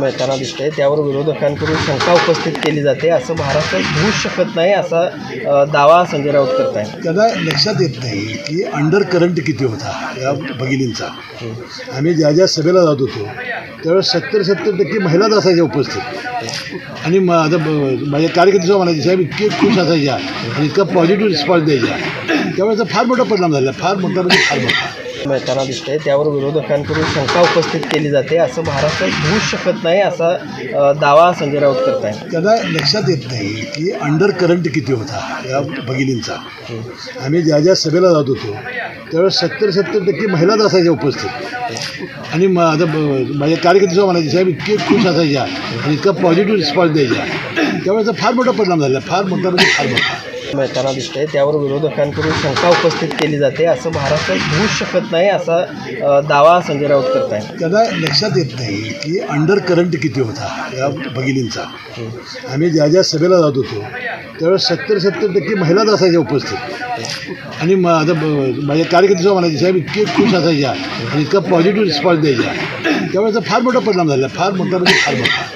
मिळताना दिसतंय. त्यावर विरोधकांकडून शंका उपस्थित केली जाते. असं महाराष्ट्रात होऊ शकत नाही असा दावा संजय राऊत करत आहे त्याला लक्षात येत नाही की अंडर करंट किती होता या भगिनींचा. आम्ही ज्या ज्या सभेला जात होतो त्यावेळेस सत्तर सत्तर टक्के महिलाच असायच्या उपस्थित. आणि म- माझ्या म्हणजे कार्यकर्ते म्हणायचे साहेब इतके खुश असायच्या आणि इतका पॉझिटिव्ह रिस्पॉन्स द्यायच्या. त्यावेळेचा फार मोठा परिणाम झाला फार मोठा म्हणजे फार मोठा. मिळताना आहे त्यावर विरोधकांकडून शंका उपस्थित केली जाते. असं महाराष्ट्रात होऊ शकत नाही असा दावा संजय राऊत करत आहे त्यांना लक्षात येत नाही की अंडर करंट किती होता या भगिनींचा. आम्ही ज्या ज्या सभेला जात होतो त्यावेळेस सत्तर सत्तर टक्के महिलाच असायच्या उपस्थित. आणि आता ब- माझ्या कार्यकर्ते म्हणायचे साहेब इतके खुश असायच्या आणि इतका पॉझिटिव्ह रिस्पॉन्स द्यायच्या. त्यावेळेचा फार मोठा परिणाम झाला. फार मोठा म्हणजे फार मोठा. मिळताना आहे त्यावर विरोधकांकडून शंका उपस्थित केली जाते. असं महाराष्ट्र होऊच शकत नाही असा दावा संजय राऊत करत आहे त्यांना लक्षात येत नाही की अंडर करंट किती होता या भगिनींचा. आम्ही ज्या ज्या सभेला जात होतो त्यावेळेस सत्तर सत्तर टक्के महिलाच असायच्या उपस्थित. आणि म- ब- माझ्या कार्यकर्ते म्हणायचे साहेब इतके खुश असायच्या आणि इतका पॉझिटिव्ह रिस्पॉन्स द्यायच्या. त्यावेळेचा फार मोठा परिणाम झाला. फार मोठा म्हणजे फार मोठा.